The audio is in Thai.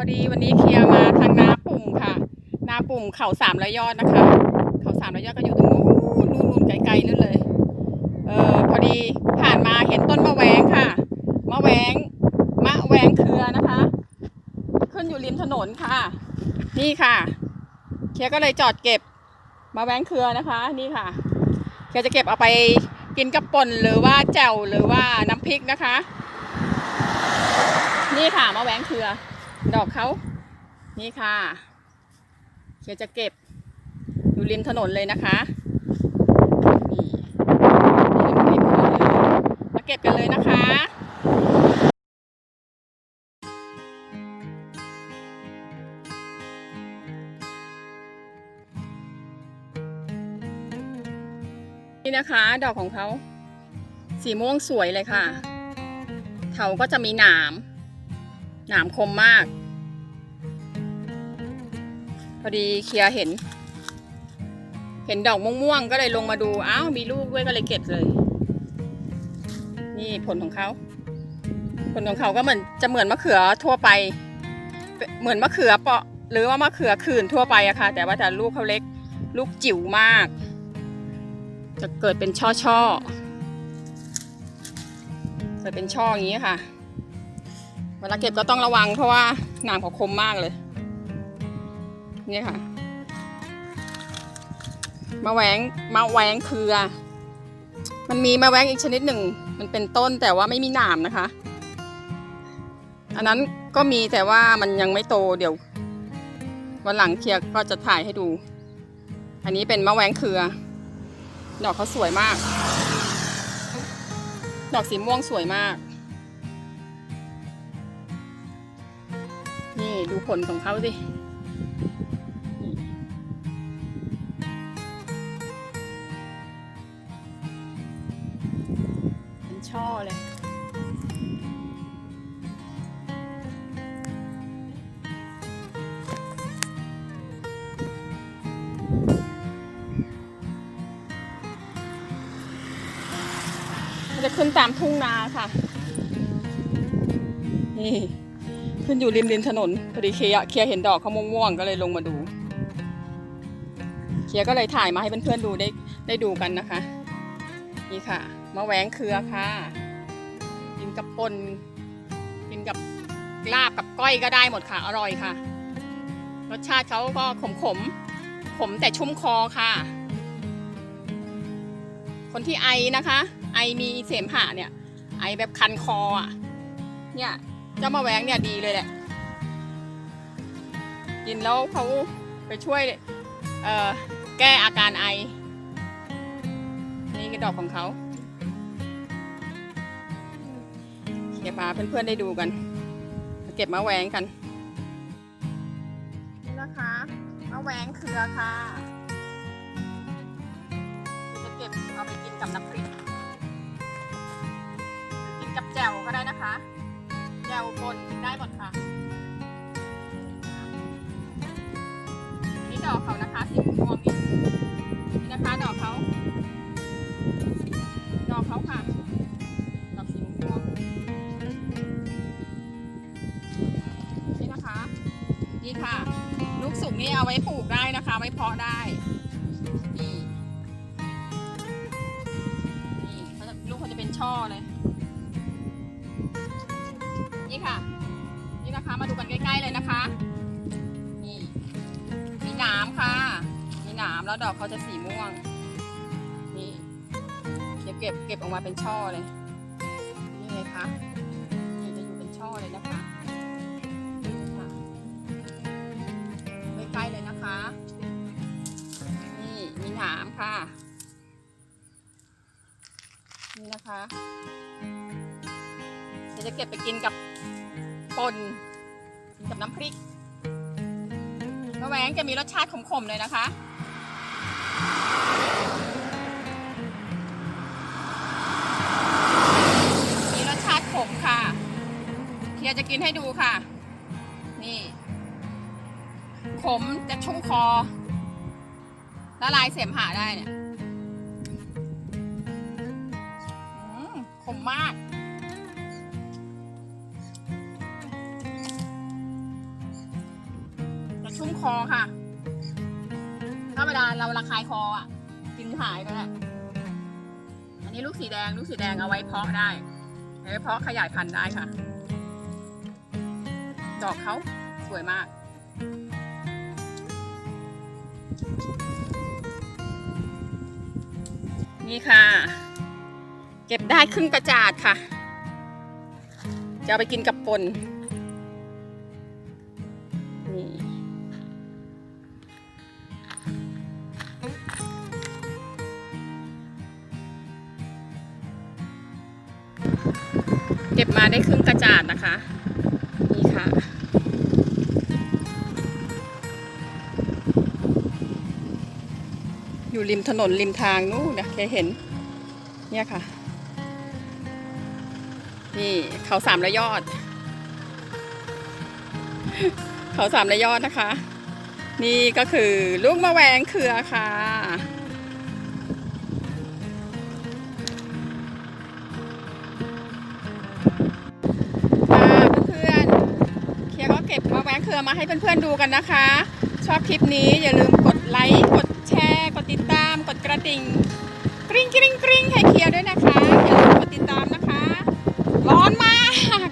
อดีวันนี้เคลียร์มาทางนาปุ่มค่ะ นาปุ่มเขาสามร้อยอดนะคะ เขาสามร้อยอดก็อยู่ตรงนู้นนู้นนู้นไกลๆนู่นเลย เออพอดีผ่านมาเห็นต้นมะแวงค่ะ มะแวง มะแวงเครือนะคะ ขึ้นอยู่ริมถนนค่ะ นี่ค่ะ เคลียร์ก็เลยจอดเก็บมะแวงเครือนะคะ นี่ค่ะ เคลียร์จะเก็บเอาไปกินกับป่นหรือว่าแจ่วหรือว่าน้ำพริกนะคะ นี่ค่ะมะแวงเครือ ดอกเขานี่ค่ะเคลียร์จะเก็บอยู่ริมถนนเลยนะคะนี่ริมถนนเลยมาเก็บกันเลยนะคะนี่นะคะ ดอกของเขาสีม่วงสวยเลยค่ะ เถาก็จะมีหนาม หนามคมมาก พอดีเคลียเห็น เห็นดอกม่วงๆก็เลยลงมาดู อ้าวมีลูกด้วยก็เลยเก็บเลย นี่ผลของเขา ผลของเขาก็เหมือนจะเหมือนมะเขือทั่วไป เหมือนมะเขือเปาะ หรือว่ามะเขือขื่นทั่วไปอะค่ะ แต่ว่าแต่ลูกเขาเล็ก ลูกจิ๋วมาก จะเกิดเป็นช่อช่อๆเกิดเป็นช่ออย่างนี้ค่ะ เวลาเก็บก็ต้องระวังเพราะว่าหนามเขาคมมากเลย นี่ค่ะมะแหวงมะแหวงเครือ มันมีมะแหวงอีกชนิดหนึ่ง มันเป็นต้นแต่ว่าไม่มีหนามนะคะ อันนั้นก็มีแต่ว่ามันยังไม่โตเดี๋ยว วันหลังเคลียร์ก็จะถ่ายให้ดู อันนี้เป็นมะแหวงเครือ ดอกเขาสวยมาก ดอกสีม่วงสวยมาก นี่ดูผลของเขาสิ ช่อเลย จะขึ้นตามทุ่งนาค่ะ นี่ ขึ้นอยู่ริมริมถนนพอดีเคียเคียเห็นดอกเขาม่วงๆก็เลยลงมาดู เคียก็เลยถ่ายมาให้เพื่อนๆดูได้ได้ดูกันนะคะ นี่ค่ะ มะแหวงเครือค่ะ กินกับปนกินกับลาบกับก้อยก็ได้หมดค่ะ อร่อยค่ะ รสชาติเขาก็ขมขมๆขมแต่ชุ่มคอค่ะ คนที่ไอนะคะ ไอมีเสมหะเนี่ย ไอแบบคันคออะ เนี่ยเจ้ามะแหวงเนี่ยดีเลยแหละ กินแล้วเขาไปช่วยแก้อาการไอ นี่คือดอกของเขา เดี๋ยวพาเพื่อนๆได้ดูกัน เก็บมะแวงกัน นี่นะคะมะแวงเครือค่ะจะเก็บเอาไปกินกับน้ำพริก กินกับแจ่วก็ได้นะคะ แจ่วปนกินได้หมดค่ะนี่ดอกเขานะคะสีม่วง นี่ค่ะ ลูกสุกนี่เอาไว้ปลูกได้นะคะไว้เพาะได้นี่นี่เขาจะลูกเขาจะเป็นช่อเลย นี่ค่ะ นี่นะคะมาดูกันใกล้ๆเลยนะคะ นี่มีหนามค่ะ มีหนามแล้วดอกเขาจะสีม่วง นี่เดี๋ยวเก็บเก็บออกมาเป็นช่อเลย นี่ไงคะ ค่ะ นี่นะคะเดี๋ยวจะเก็บไปกินกับป่นกินกับน้ำพริกมะแวงจะมีรสชาติขมๆเลยนะคะมีรสชาติขมค่ะเทียจะกินให้ดูค่ะ นี่ ขมจะชุ่มคอ ละลายเสมหะได้เนี่ยอืมขมมากนชุ่มคอค่ะ ถ้าเวลาเราระคายคออะ กินหายก็ได้อันนี้ลูกสีแดง ลูกสีแดงเอาไว้เพาะได้เอาไว้เพาะขยายพันธุ์ได้ค่ะ ดอกเขาสวยมาก นี่ค่ะ เก็บได้ครึ่งกระจาดค่ะ จะเอาไปกินกับปนนี่เก็บมาได้ครึ่งกระจาดนะคะ นี่ค่ะ อยู่ริมถนนริมทางนู้นนะเคยเห็น เนี่ยค่ะ นี่เขาสามระยอด เขาสามระยอดนะคะ นี่ก็คือลูกมะแวงเครือค่ะค่ะเพื่อนเคียก็เก็บมะแวงเครือมาให้เพื่อนๆดูกันนะคะ ชอบคลิปนี้อย่าลืมกด แชร์ กดติดตาม กดกระดิ่งกริ๊งกริ๊งกริ๊งให้เคียวด้วยนะคะอย่าลืมกดติดตามนะคะ ร้อนมาก